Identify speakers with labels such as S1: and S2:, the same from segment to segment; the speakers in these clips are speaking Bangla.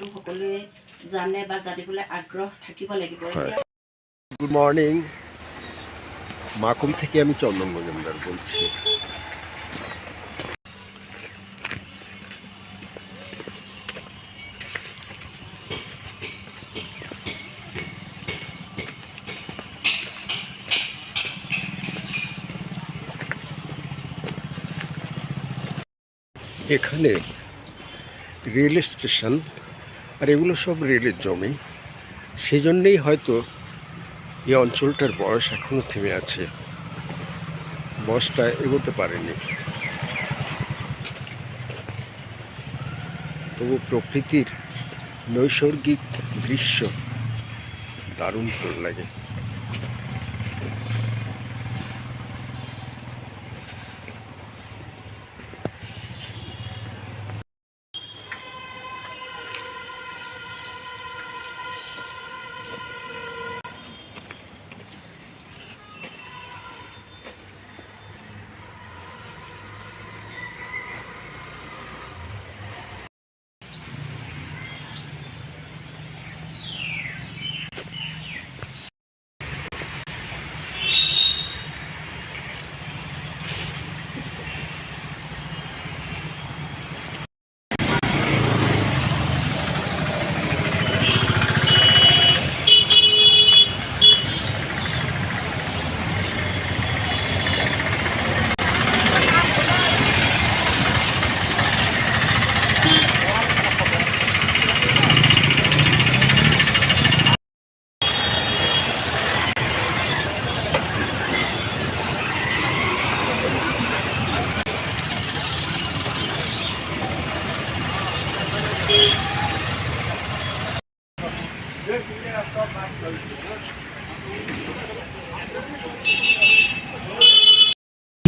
S1: কথাটো সকলোৱে জানে বা জানিবলৈ আগ্ৰহ থাকিব লাগিব।
S2: গুড মর্নিং মাকুম থেকে আমি চন্দন মজুমদার বলছি। এখানে রেল স্টেশন আর এগুলো সব রেলের জমি। সেই জন্যেই হয়তো এই অঞ্চলটার বয়স এখনও থেমে আছে। বয়সটা এগোতে পারেনি। তবু প্রকৃতির নৈসর্গিক দৃশ্য দারুণ ভালো লাগে।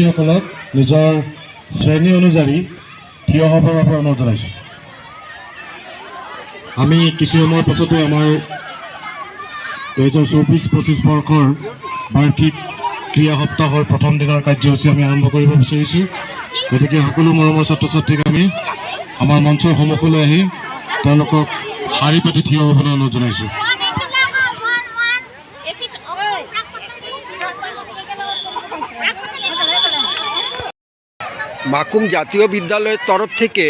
S3: সকলক নিজৰ শ্ৰেণী অনুযায়ী থিয় হ'বৰ বাবে অনুৰোধ জনাইছোঁ। আমি কিছু সময়ৰ পাছতে আমাৰ দুহেজাৰ চৌবিছ পঁচিছ বৰ্ষৰ বাৰ্ষিক ক্ৰীড়া সপ্তাহৰ প্ৰথম দিনৰ কাৰ্যসূচী আমি আৰম্ভ কৰিব বিচাৰিছোঁ। গতিকে সকলো মৰমৰ ছাত্ৰ ছাত্ৰীক আমি আমাৰ মঞ্চৰ সন্মুখলৈ আহি তেওঁলোকক শাৰী পাতি থিয় হ'বলৈ অনুৰোধ জনাইছোঁ।
S2: মাকুম জাতীয় বিদ্যালয়ের তরফ থেকে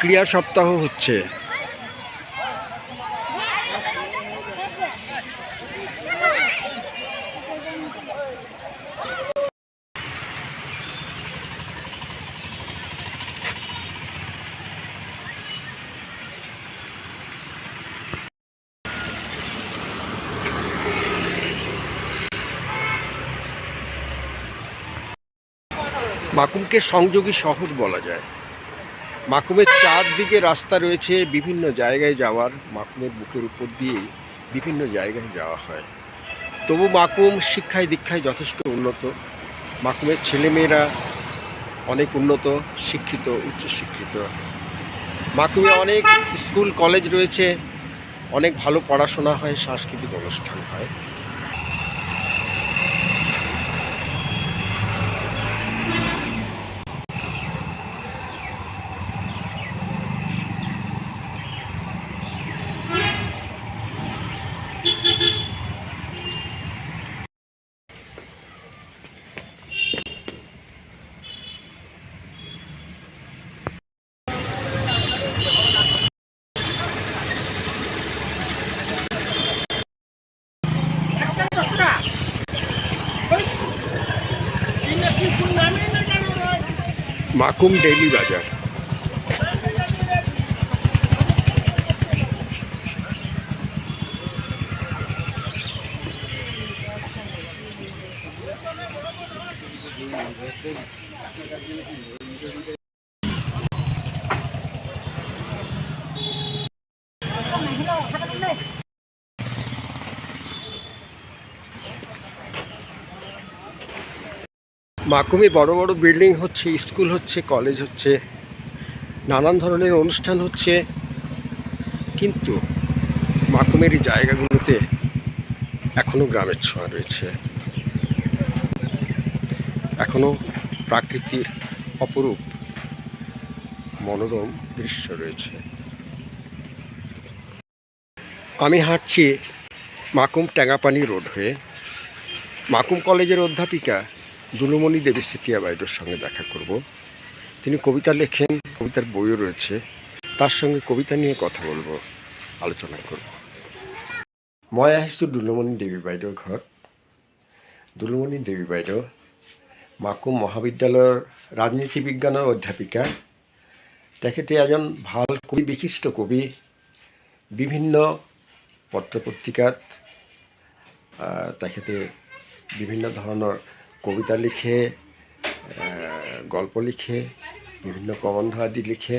S2: ক্রিয়া সপ্তাহ হচ্ছে। মাকুমকে সংযোগী শহর বলা যায়। মাকুমের চারদিকে রাস্তা রয়েছে, বিভিন্ন জায়গায় যাওয়ার, মাকুমের বুকের উপর দিয়েই বিভিন্ন জায়গায় যাওয়া হয়। তবু মাকুম শিক্ষায় দীক্ষায় যথেষ্ট উন্নত। মাকুমের ছেলেমেয়েরা অনেক উন্নত, শিক্ষিত, উচ্চশিক্ষিত। মাকুমে অনেক স্কুল, কলেজ রয়েছে। অনেক ভালো পড়াশোনা হয়, সাংস্কৃতিক অনুষ্ঠান হয়। कुंग डेली बाज़ार মাকুমে বড় বড় বিল্ডিং হচ্ছে, স্কুল হচ্ছে, কলেজ হচ্ছে, নানান ধরনের অনুষ্ঠান হচ্ছে। কিন্তু মাকুমের এই জায়গাগুলোতে এখনও গ্রামের ছোঁয়া রয়েছে। এখনও প্রাকৃতির অপরূপ মনোরম দৃশ্য রয়েছে। আমি হাঁটছি মাকুম টেঙ্গাপানি রোড হয়ে। মাকুম কলেজের অধ্যাপিকা দুলুমণি দেবী সেতিয়া বাইডোর সঙ্গে দেখা করব। তিনি কবিতা লেখেন, কবিতার বইও রয়েছে। তার সঙ্গে কবিতা নিয়ে কথা বলব, আলোচনা করব। মই আহিছোঁ দুলুমণি দেৱী বাইদেউৰ ঘৰত দুলুমণি দেৱী বাইদেউ মাকুম মহাবিদ্যালয়ৰ ৰাজনীতি বিজ্ঞানৰ অধ্যাপিকা। তেখেতে এজন ভালো কবি, বিশিষ্ট কবি, বিভিন্ন পত্ৰ পত্ৰিকাত তেখেতে বিভিন্ন ধৰণৰ কবিতা লিখে গল্প লিখে, বিভিন্ন প্ৰবন্ধ আদি লিখে,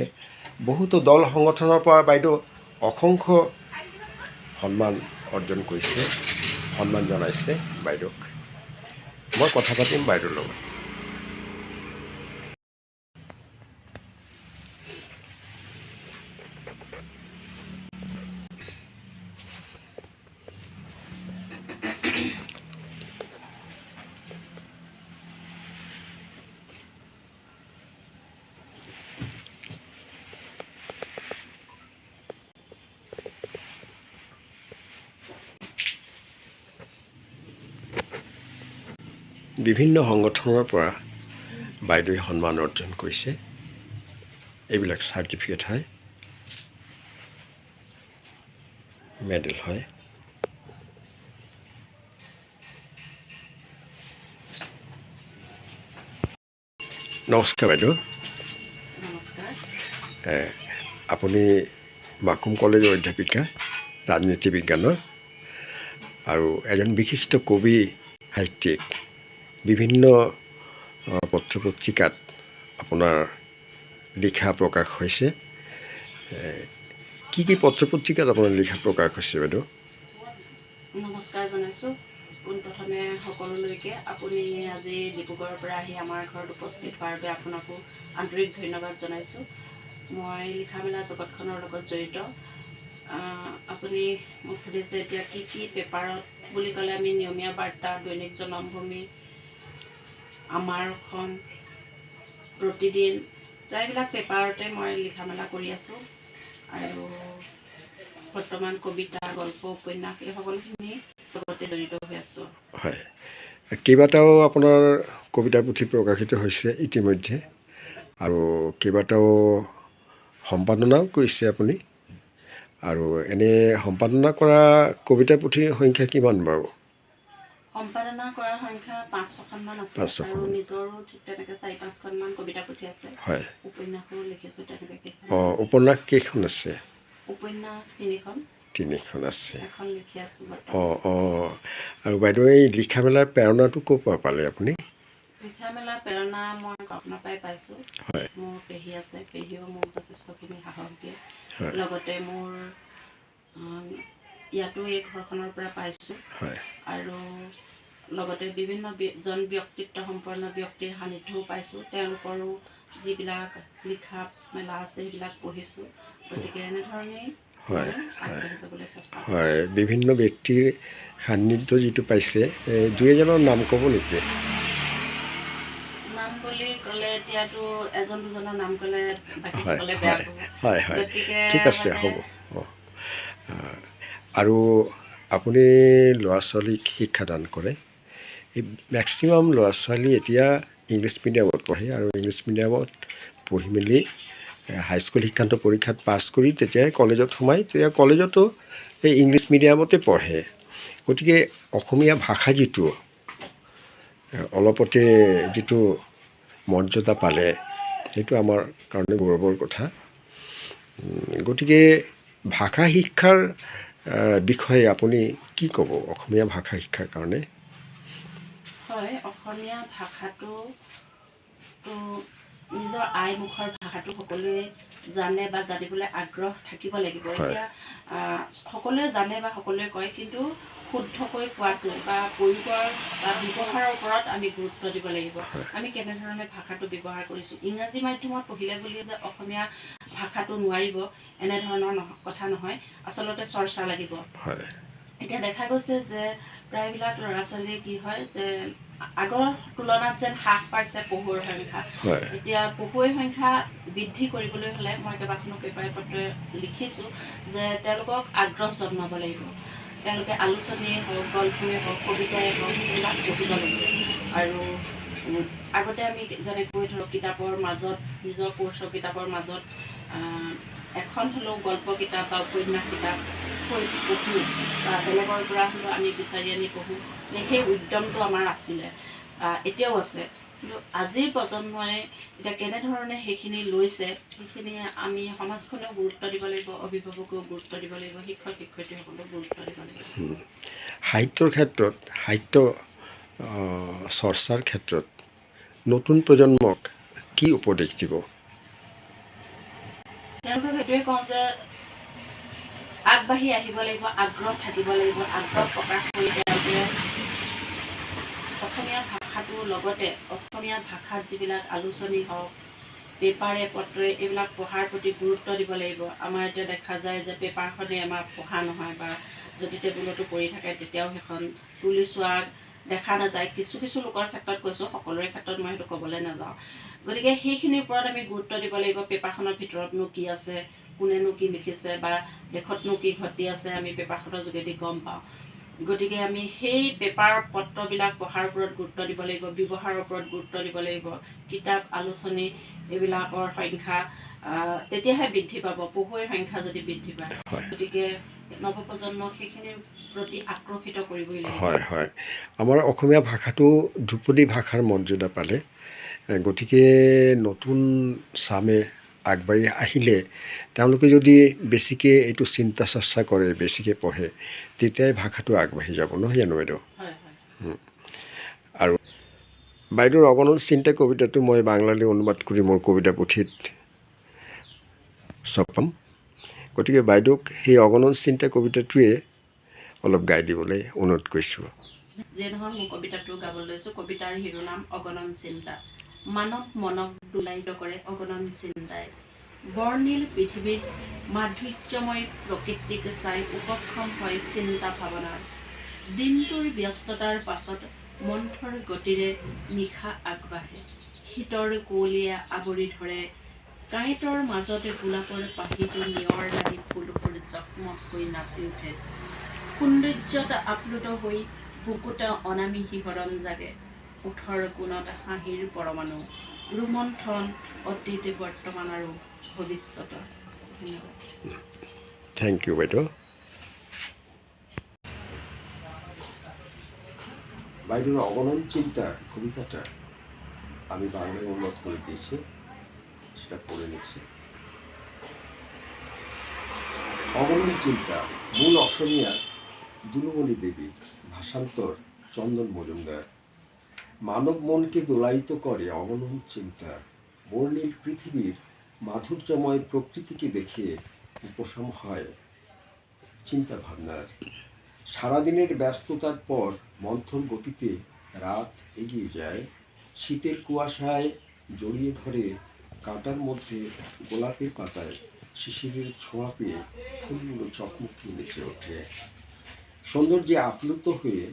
S2: বহুতো দল সংগঠনৰ পৰা বাইদেউ অসংখ্য সন্মান অৰ্জন কৰিছে, সন্মান জনাইছে বাইদেউক। মই কথা পাতিম বাইদেউৰ লগত। বিভিন্ন সংগঠনৰ পৰা বাইদেৱে সন্মান অৰ্জন কৰিছে। এইবিলাক চাৰ্টিফিকেট হয় মেডেল হয়। নমস্কাৰ বাইদেউ। আপুনি মাকুম কলেজৰ অধ্যাপিকা ৰাজনীতি বিজ্ঞানৰ আৰু এজন বিশিষ্ট কবি সাহিত্যিক। বিভিন্ন আহ, পত্ৰ পত্ৰিকাত আপোনাৰ লিখা প্ৰকাশ হৈছে। কি কি পত্ৰ পত্ৰিকাত আপোনাৰ লিখা প্ৰকাশ হৈছে বাইদেউ?
S1: নমস্কাৰ জনাইছোঁ। পোনপ্ৰথমে সকলোলৈকে আপুনি আজি ডিব্ৰুগড়ৰ পৰা আহি আমাৰ ঘৰত উপস্থিত হোৱাৰ বাবে আপোনাকো আন্তৰিক ধন্যবাদ জনাইছোঁ। মই লিখা মেলা জগতখনৰ লগত জড়িত। আপুনি মোক সুধিছে এতিয়া কি কি পেপাৰত বুলি ক'লে আমি নিয়মীয়া বাৰ্তা দৈনিক জনমভূমি আমাৰ অসম প্ৰতিদিন প্ৰায়বিলাক পেপাৰতে মই লিখা মেলা কৰি আছোঁ। আৰু বৰ্তমান কবিতা গল্প উপন্যাস এই সকলোখিনি লগতে জড়িত হৈ আছোঁ।
S2: হয়। কেইবাটাও আপোনাৰ কবিতা পুথি প্ৰকাশিত হৈছে ইতিমধ্যে। আৰু কেইবাটাও সম্পাদনাও কৰিছে আপুনি। আৰু এনে সম্পাদনা কৰা কবিতা পুথিৰ সংখ্যা কিমান বাৰু?
S1: সম্পাদনা কৰাৰ সংখ্যা পাঁচ ছখনমান আছে আৰু। নিজৰো ঠিক তেনেকৈ চাৰি পাঁচখনমান কবিতা পুথি আছে।
S2: হয়।
S1: উপন্যাসো লিখিছোঁ তেনেকৈ
S2: অঁ উপন্যাস কেইখন আছে?
S1: উপন্যাস তিনিখন।
S2: তিনিখন আছে। অঁ অঁ। আৰু বাইদেউ এই লিখা মেলাৰ প্ৰেৰণাটো ক'ৰ পৰা পালে আপুনি?
S1: লিখা মেলাৰ প্ৰেৰণা মই আপোনাৰ পৰাই পাইছোঁ। মোৰ পেহী আছে। পেহীয়েও মোক যথেষ্টখিনি সাহস দিয়ে। লগতে মোৰ ইয়াতো এই ঘৰখনৰ পৰা পাইছোঁ।
S2: হয়।
S1: আৰু লগতে বিভিন্ন জন ব্যক্তিত্ব সম্পন্ন ব্যক্তিৰ সান্নিধ্যও পাইছোঁ। তেওঁলোকৰো যিবিলাক লিখা মেলা আছে সেইবিলাক পঢ়িছোঁ। গতিকে এনেধৰণেই
S2: হয় হয়। বিভিন্ন ব্যক্তিৰ সান্নিধ্য যিটো পাইছে দুই এজনৰ নাম ক'ব নেকি?
S1: নাম বুলি ক'লে এতিয়াতো এজন দুজনৰ নাম ক'লে বাকী
S2: হয়,
S1: বেয়া
S2: হয়।
S1: পাব। গতিকে
S2: ঠিক আছে
S1: মানে
S2: হ'ব। আৰু আপুনি ল'ৰা ছোৱালীক শিক্ষাদান কৰে। এই মেক্সিমাম ল'ৰা ছোৱালী এতিয়া ইংলিছ মিডিয়ামত পঢ়ে আৰু ইংলিছ মিডিয়ামত পঢ়ি মেলি হাইস্কুল শিক্ষান্ত পৰীক্ষাত পাছ কৰি তেতিয়াই কলেজত সোমায় তেতিয়া কলেজতো এই ইংলিছ মিডিয়ামতে পঢ়ে। গতিকে অসমীয়া ভাষা যিটো অলপতে যিটো মৰ্যাদা পালে, সেইটো আমাৰ কাৰণে গৌৰৱৰ কথা। গতিকে ভাষা শিক্ষাৰ বিষয়ে আপুনি কি ক'ব অসমীয়া ভাষা শিক্ষাৰ কাৰণে?
S1: হয় অসমীয়া ভাষাটো নিজৰ আইমুখৰ ভাষাটো সকলোৱে জানে বা জানিবলৈ আগ্ৰহ থাকিব লাগিব। এতিয়া সকলোৱে জানে বা সকলোৱে কয় কিন্তু শুদ্ধকৈ কোৱাটো বা প্ৰয়োগৰ বা ব্যৱহাৰৰ ওপৰত আমি গুৰুত্ব দিব লাগিব। আমি কেনেধৰণে ভাষাটো ব্যৱহাৰ কৰিছোঁ? ইংৰাজী মাধ্যমত পঢ়িলে বুলি যে অসমীয়া ভাষাটো নোৱাৰিব এনেধৰণৰ নহ- কথা নহয়। আচলতে চৰ্চা লাগিব। এতিয়া দেখা গৈছে যে প্ৰায়বিলাক ল'ৰা ছোৱালীয়ে কি হয় যে আগৰ তুলনাত যেন হ্ৰাস পাইছে পহুৰ সংখ্যা। এতিয়া পহুৱৈৰ সংখ্যা বৃদ্ধি কৰিবলৈ হ'লে মই কেইবাখনো পেপাৰে পত্ৰই লিখিছোঁ যে তেওঁলোকক আগ্ৰহ জন্মাব লাগিব। তেওঁলোকে আলোচনীয়ে হওক গল্পই হওক কবিতাই হওক সেইবিলাক পঢ়িব লাগিব। আৰু আগতে আমি যেনেকৈ ধৰক কিতাপৰ মাজত নিজৰ কোৰ্চৰ কিতাপৰ মাজত এখন হ'লেও গল্প কিতাপ বা উপন্যাস কিতাপ পঢ়োঁ বা বেলেগৰ পৰা হ'লেও আনি বিচাৰি আনি পঢ়োঁ। সেই উদ্যমটো আমাৰ আছিলে এতিয়াও আছে। কিন্তু আজিৰ প্ৰজন্মই এতিয়া কেনেধৰণে সেইখিনি লৈছে সেইখিনি আমি সমাজখনেও গুৰুত্ব দিব লাগিব অভিভাৱকেও গুৰুত্ব দিব লাগিব শিক্ষক শিক্ষয়িত্ৰীসকলেও গুৰুত্ব দিব লাগিব।
S2: সাহিত্যৰ ক্ষেত্ৰত সাহিত্য চৰ্চাৰ ক্ষেত্ৰত নতুন প্ৰজন্মক কি উপদেশ দিব?
S1: তেওঁলোকক সেইটোৱে কওঁ যে আগবাঢ়ি আহিব লাগিব আগ্ৰহ থাকিব লাগিব আগ্ৰহ প্ৰকাশ কৰি তেওঁলোকে অসমীয়া ভাষাটোৰ লগতে অসমীয়া ভাষাত যিবিলাক আলোচনী হওক পেপাৰে পত্ৰই এইবিলাক পঢ়াৰ প্ৰতি গুৰুত্ব দিব লাগিব। আমাৰ এতিয়া দেখা যায় যে পেপাৰখনেই আমাৰ পঢ়া নহয় বা যদি টেবুলতো পৰি থাকে তেতিয়াও সেইখন তুলি চোৱা দেখা নাযায়। কিছু কিছু লোকৰ ক্ষেত্ৰত কৈছোঁ সকলোৰে ক্ষেত্ৰত মই সেইটো ক'বলৈ নাযাওঁ। গতিকে সেইখিনিৰ ওপৰত আমি গুৰুত্ব দিব লাগিব পেপাৰখনৰ ভিতৰতনো কি আছে কোনেনো কি লিখিছে বা দেশতনো কি ঘটি আছে আমি পেপাৰখনৰ যোগেদি গম পাওঁ। গতিকে আমি সেই পেপাৰ পত্ৰবিলাক পঢ়াৰ ওপৰত গুৰুত্ব দিব লাগিব ব্যৱহাৰৰ ওপৰত গুৰুত্ব দিব লাগিব কিতাপ আলোচনী এইবিলাকৰ সংখ্যা তেতিয়াহে বৃদ্ধি পাব পঢ়ুৱৈৰ সংখ্যা যদি বৃদ্ধি পায়। গতিকে নৱপ্ৰজন্মক সেইখিনিৰ প্ৰতি আকৰ্ষিত কৰিবই লাগিব।
S2: হয় হয়। আমাৰ অসমীয়া ভাষাটো ধ্ৰুপদী ভাষাৰ মৰ্যাদা পালে। গতিকে নতুন চামে আগবাঢ়ি আহিলে তেওঁলোকে যদি বেছিকৈ এইটো চিন্তা চৰ্চা কৰে বেছিকৈ পঢ়ে তেতিয়াই ভাষাটো আগবাঢ়ি যাব নহয় জানো বাইদেউ?
S1: হয়
S2: বাইদেউৰ অগণন চিন্তা কবিতাটো মই বাংলালৈ অনুবাদ কৰি মোৰ কবিতা পুথিত ছপাম। গতিকে বাইদেউক সেই অগণন চিন্তা কবিতাটোৱে অলপ গাই দিবলৈ অনুৰোধ কৰিছোঁ।
S1: যিয়ে নহওক মোৰ কবিতাটো গাবলৈ লৈছোঁ। কবিতাৰ শিৰোনাম অগণন চিন্তা। মানৱ মনক দোলায়িত কৰে অগণন চিন্তাই। বৰ্ণিল পৃথিৱীত মাধুৰ্যময় প্ৰকৃতিক চাই উপক্ষম হয় চিন্তা ভাৱনাৰ দিনটোৰ ব্যস্ততাৰ পাছত মন্থৰ গতিৰে নিশা আগবাঢ়ে। শীতৰ কুঁৱলীয়ে আৱৰি ধৰে। কাঁইটৰ মাজতে গোলাপৰ পাহিটো নিয়ৰ লাগি ফুলবোৰ জকমক হৈ নাচি উঠে। সৌন্দৰ্যত আপ্লুত হৈ বুকুত অনামী শিহৰণ জাগে। ওঠৰ কোণত হাঁহিৰ পৰমাণু। ৰোমন্থন অতীত বৰ্তমান আৰু ভৱিষ্যত ধন্যবাদ।
S2: থেংক ইউ বাইদেউ। বাইদেউর অগণন চিন্তা কবিতাটা আমি বাংলায় অনুবাদ করে দিয়েছি সেটা পড়ে নিচ্ছি অগণন চিন্তা মূল অসমীয়া দুলুমণি দেবী ভাষান্তর চন্দন মজুমদার মানব মনকে দোলায়িত করে অগণন চিন্তা বর্ণিল পৃথিবীর মাধুর্যময় প্রকৃতিকে দেখে উপশম হয় চিন্তা ভাবনার সারাদিনের ব্যস্ততার পর মন্থর গতিতে রাত এগিয়ে যায়। শীতের কুয়াশায় জড়িয়ে ধরে কাঁটার মধ্যে গোলাপের পাতায় শিশিরের ছোঁয়া পেয়ে ফুলগুলো চকমকি নেচে ওঠে। সৌন্দর্যে আপ্লুত হয়ে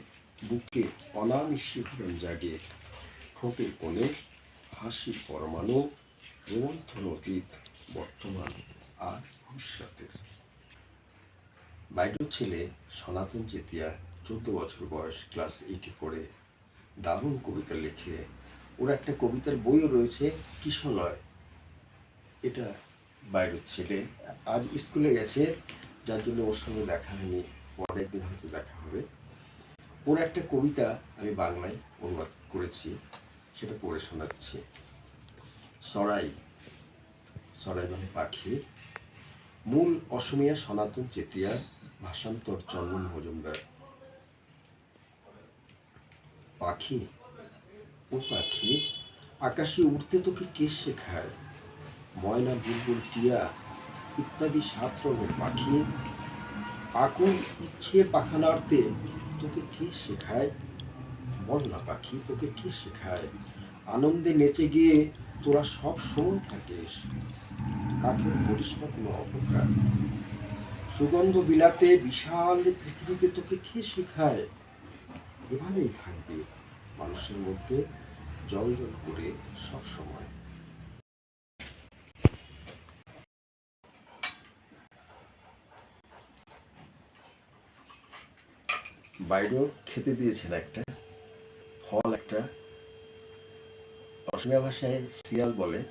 S2: বুকে অনামি শিহরণ জাগে। ঠোঁটের কোণে হাসির পরমাণু রোমন্থন অতীত বর্তমান আর ভবিষ্যতের। বাইরের ছেলে সনাতন চেতিয়া, চোদ্দ বছর বয়স, ক্লাস এইটে পড়ে। দারুণ কবিতা লেখে। ওর একটা কবিতার বইও রয়েছে কিশলয় এটা বাইরের ছেলে। আজ স্কুলে গেছে, যার জন্য ওর সঙ্গে দেখা হয়নি। পরে একদিন হয়তো দেখা ওর একটা কবিতা আমি বাংলায় অনুবাদ করেছি, সেটা পড়ে শোনাচ্ছি। সরাই সরাই মানে পাখি। মূল অসমীয়া সনাতন চেতিয়া, ভাষান্তর চন্দন মজুমদার পাখি, ও পাখি, আকাশে উঠতে তোকে কে শেখায়? ময়না, বুলবুল, টিয়া, ইত্যাদি সাত রঙের পাখি। আকুল ইচ্ছে পাখা তোকে কে শেখায়? বল না পাখি, তোকে কে শেখায়? আনন্দে নেচে গিয়ে তোরা সব সময় থাকিস। কাকে করিস না কোনো অপকার? সুগন্ধ বিলাতে বিশাল পৃথিবীতে তোকে কে শেখায়? এভাবেই থাকবে মানুষের মধ্যে জল জল করে সব সময়। বাইরেও খেতে দিয়েছেন একটা, ফল একটা। অসমীয়া ভাষায় শিয়াল বলে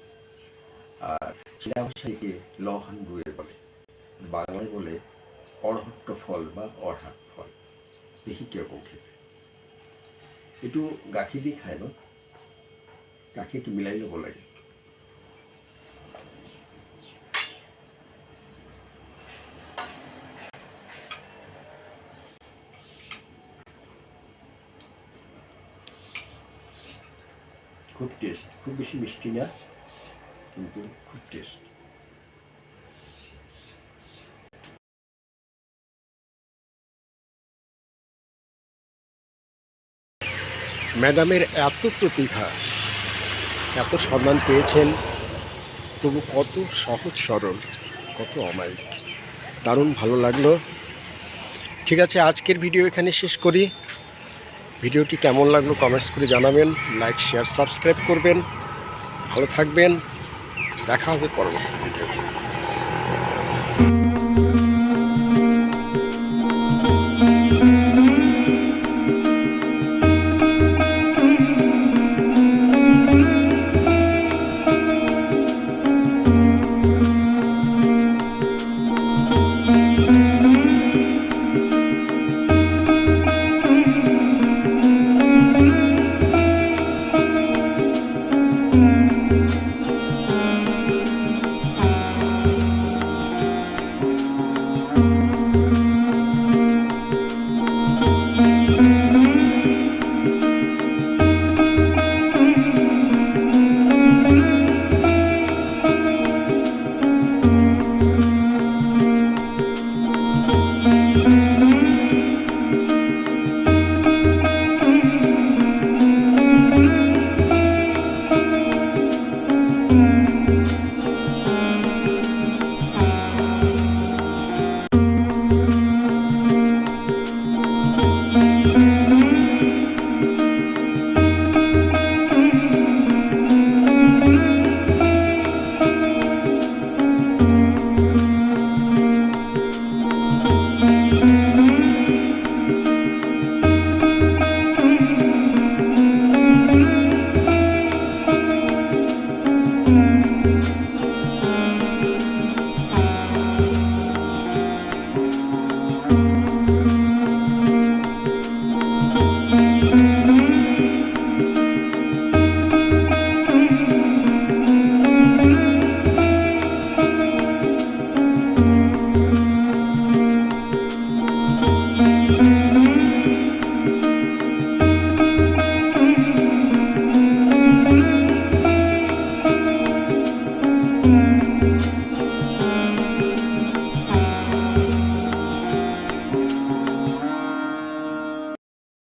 S2: আর চীনা ভাষায় একে লহান গুয়ে বলে। বাংলায় বলে অড়হট্ট ফল বা অড়হাট ফল। দেখি কীরকম খেতে। একটু গাখি দিয়ে খায় না? গাখি একটু মিলাইলে ভালো লাগে। খুব টেস্ট খুব বেশি মিষ্টি না কিন্তু খুব টেস্ট ম্যাডামের এত প্রতিভা, এত সম্মান পেয়েছেন, তবু কত সহজ সরল, কত অমায়িক। দারুণ ভালো লাগল। ঠিক আছে, আজকের ভিডিও এখানে শেষ করি। ভিডিওটি কেমন লাগল কমেন্টস করে জানাবেন লাইক শেয়ার সাবস্ক্রাইব করবেন। ভালো থাকবেন। দেখা হবে পরবর্তী ভিডিওতে।